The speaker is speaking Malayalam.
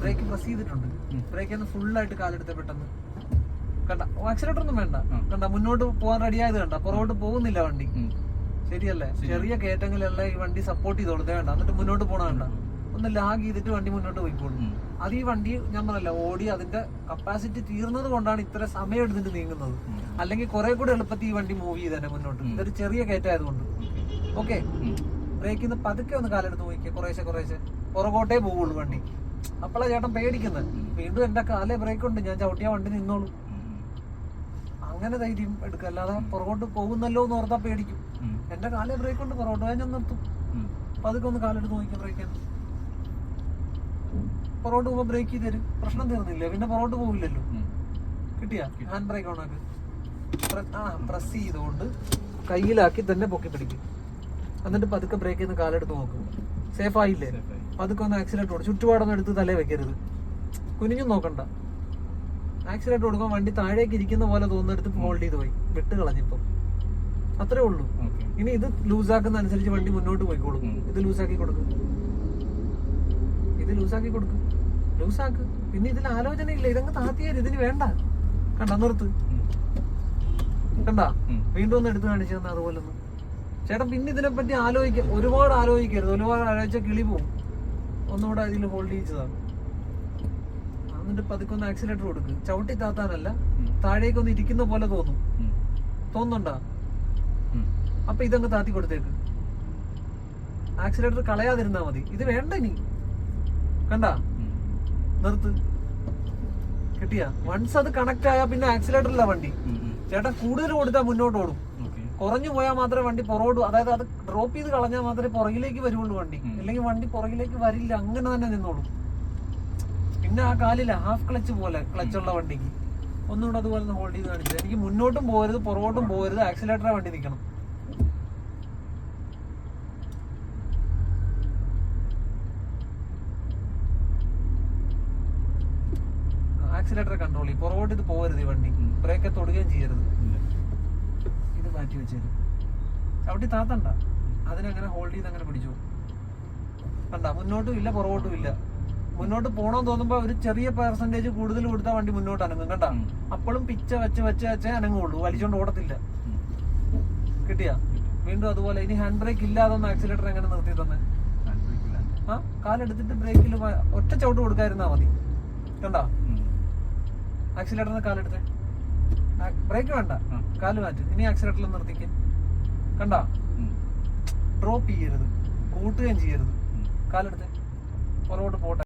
ബ്രേക്ക് പ്രസ് ചെയ്തിട്ടുണ്ട്. ബ്രേക്ക് ഒന്ന് ആയിട്ട് കാലെടുത്ത പെട്ടെന്ന്. കണ്ട ആക്സിലേറ്റർ ഒന്നും വേണ്ട. കണ്ട മുന്നോട്ട് പോകാൻ റെഡി ആയത് കണ്ട. പുറകോട്ട് പോകുന്നില്ല വണ്ടി. ശരിയല്ലേ? ചെറിയ കയറ്റങ്ങളിലുള്ള ഈ വണ്ടി സപ്പോർട്ട് ചെയ്ത് കൊടുത്തേ വേണ്ട എന്നിട്ട് മുന്നോട്ട് പോണ വേണ്ട ഒന്ന് ലാഗ് ചെയ്തിട്ട് വണ്ടി മുന്നോട്ട് പോയിക്കോളും. അത് ഈ വണ്ടി ഞാൻ പറയല്ല ഓടി അതിന്റെ കപ്പാസിറ്റി തീർന്നത് കൊണ്ടാണ് ഇത്ര സമയം എടുത്തിട്ട് നീങ്ങുന്നത്. അല്ലെങ്കിൽ കുറെ കൂടെ എളുപ്പത്തിൽ ഈ വണ്ടി മൂവ് ചെയ്തേനെ മുന്നോട്ട്. ഇതൊരു ചെറിയ കയറ്റായതുകൊണ്ട്. ഓക്കേ. ഓക്കെ ബ്രേക്കിന്ന് ബ്രേക്കിൽ നിന്ന് പതുക്കെ ഒന്ന് കാലെടുത്ത് നോക്കിയാൽ കുറേശ്ശെ കുറേശ്ശെ. പുറകോട്ടേ പോവുള്ളൂ വണ്ടി. അപ്പോഴാ ചേട്ടൻ പേടിക്കുന്നത് വീണ്ടും എന്റെ കാലേ ബ്രേക്ക് ഉണ്ട് ഞാൻ ചവിട്ടിയ വണ്ടി നിന്നോളൂ. അങ്ങനെ ധൈര്യം എടുക്കുക അല്ലാതെ പുറകോട്ട് പോകുന്നല്ലോ എന്ന് ഓർത്താ പേടിക്കും. എന്റെ കാലേ ബ്രേക്ക് ഉണ്ട് പുറകോട്ട് പോയാൽ ഞാൻ നിർത്തും. അപ്പൊ അതൊക്കെ ഒന്ന് കാലെടുത്ത് നോക്കിയാൽ ബ്രേക്ക് പുറകോട്ട് പോകുമ്പോൾ ബ്രേക്ക് ചെയ്ത് തരും. പ്രശ്നം തീർന്നില്ല? പിന്നെ പുറകോട്ട് പോകില്ലല്ലോ കിട്ടിയാ? ഹാൻഡ് ബ്രേക്ക് ഓണാക്ക്. ആ പ്രസ് ചെയ്തുകൊണ്ട് കയ്യിലാക്കി തന്നെ പൊക്കി പിടിക്കും എന്നിട്ട് പതുക്കെ ബ്രേക്ക് ചെയ്ത് കാലെടുത്ത് നോക്കും. സേഫ് ആയില്ലേ. പതുക്കെ ഒന്ന് ആക്സിലേറ്റ് കൊടുക്കും ചുറ്റുപാടൊന്നും എടുത്ത് തലേ വെക്കരുത്. കുനിഞ്ഞും നോക്കണ്ട. ആക്സിലേറ്റ് കൊടുക്കാൻ വണ്ടി താഴേക്ക് ഇരിക്കുന്ന പോലെ തോന്നെടുത്ത് ഹോൾഡ് ചെയ്ത് പോയി. വിട്ട് കളഞ്ഞിപ്പം. അത്രേ ഉള്ളൂ. ഇനി ഇത് ലൂസാക്കുന്ന അനുസരിച്ച് വണ്ടി മുന്നോട്ട് പോയി കൊടുക്കും ഇത് ലൂസാക്കി കൊടുക്കും. ഇത് ലൂസാക്കി കൊടുക്കും. ലൂസാക്ക് പിന്നെ ഇതിൽ ആലോചന ഇല്ല ഇതങ്ങ് താത്തിയാൽ ഇതിന് വേണ്ട. കണ്ട നിർത്ത്. കണ്ട? വീണ്ടും ഒന്ന് എടുത്ത് കാണിച്ചു തന്നെ അതുപോലെ ഒന്ന് ചേട്ടൻ പിന്നെ ഇതിനെപ്പറ്റി ആലോചിക്ക ഒരുപാട് ആലോചിക്കരുത് ഒരുപാട് ആലോചിച്ച കിളി പോവും ഒന്നുകൂടെ അതിൽ ഹോൾഡ് ചെയ്യിച്ചതാണ് എന്നിട്ട് പതുക്കൊന്ന് ആക്സിലേറ്റർ കൊടുക്ക് ചവിട്ടി താത്താനല്ല. താഴേക്ക് ഒന്ന് ഇരിക്കുന്ന പോലെ തോന്നും. തോന്നുന്നുണ്ടാ. അപ്പൊ ഇതങ്ങ് താത്തി കൊടുത്തേക്ക് ആക്സിലേറ്റർ കളയാതിരുന്നാ മതി ഇത് വേണ്ട ഇനി കണ്ട. നിർത്ത് കിട്ടിയ വൺസ് അത് കണക്ട് ആയാ പിന്നെ ആക്സിലേറ്ററില്ല വണ്ടി ഉം. ഉം. ചേട്ടൻ കൂടുതൽ കൊടുത്താൽ മുന്നോട്ട് ഓടും. കുറഞ്ഞു പോയാൽ മാത്രമേ വണ്ടി പുറകോട്ട് അതായത് അത് ഡ്രോപ്പ് ചെയ്ത് കളഞ്ഞാൽ മാത്രമേ പുറകിലേക്ക് വരുള്ളൂ വണ്ടി. അല്ലെങ്കിൽ വണ്ടി പുറകിലേക്ക് വരില്ല അങ്ങനെ തന്നെ നിന്നോളും. പിന്നെ ആ കാലില്ല ഹാഫ് ക്ലച്ച് പോലെ ക്ലച്ചുള്ള വണ്ടിക്ക്. ഒന്നുകൂടെ അതുപോലെ ഹോൾഡ് ചെയ്ത് കാണിച്ചത് എനിക്ക് മുന്നോട്ടും പോകരുത് പുറകോട്ടും പോകരുത് ആക്സിലേറ്ററെ വണ്ടി നിൽക്കണം. ആക്സിലേറ്റർ കൺട്രോൾ ചെയ്യും പുറകോട്ട് ഇത് പോകരുത് ഈ വണ്ടി. ബ്രേക്ക് തൊടുകയും ചെയ്യരുത്. മാറ്റി വെച്ചേരും ചവിട്ടി താത്തണ്ട. അതിനങ്ങനെ ഹോൾഡ് ചെയ്ത് അങ്ങനെ പിടിച്ചു കണ്ട മുന്നോട്ടും ഇല്ല പുറകോട്ടും ഇല്ല. മുന്നോട്ട് പോണോന്ന് തോന്നുമ്പോ ഒരു ചെറിയ പെർസെന്റേജ് കൂടുതൽ കൊടുത്താൽ വണ്ടി മുന്നോട്ട് അനങ്ങും കണ്ട? അപ്പോഴും പിച്ച വെച്ച് വെച്ച് വെച്ച് അനങ്ങുള്ളൂ. വലിച്ചോണ്ട് ഓടത്തില്ല. കിട്ടിയ? വീണ്ടും അതുപോലെ ഇനി ഹാൻഡ് ബ്രേക്ക് ഇല്ലാതെ ഒന്ന് ആക്സിലേറ്റർ എങ്ങനെ നിർത്തി തന്നെ. ആ കാലെടുത്തിട്ട് ബ്രേക്കിൽ ഒറ്റ ചവിട്ട് കൊടുക്കാതിരുന്നാ മതി. കണ്ട. ആക്സിലേറ്ററിന് കാലെടുത്ത്. ബ്രേക്ക് വേണ്ട. കാൽ മാറ്റ്. ഇനി ആക്സിഡന്റിൽ നിർത്തിക്ക്. കണ്ട? ഡ്രോപ്പ് ചെയ്യരുത്. കൂട്ടുകയും ചെയ്യരുത്. കാലെടുത്ത്. പുറകോട്ട് പോട്ടെ.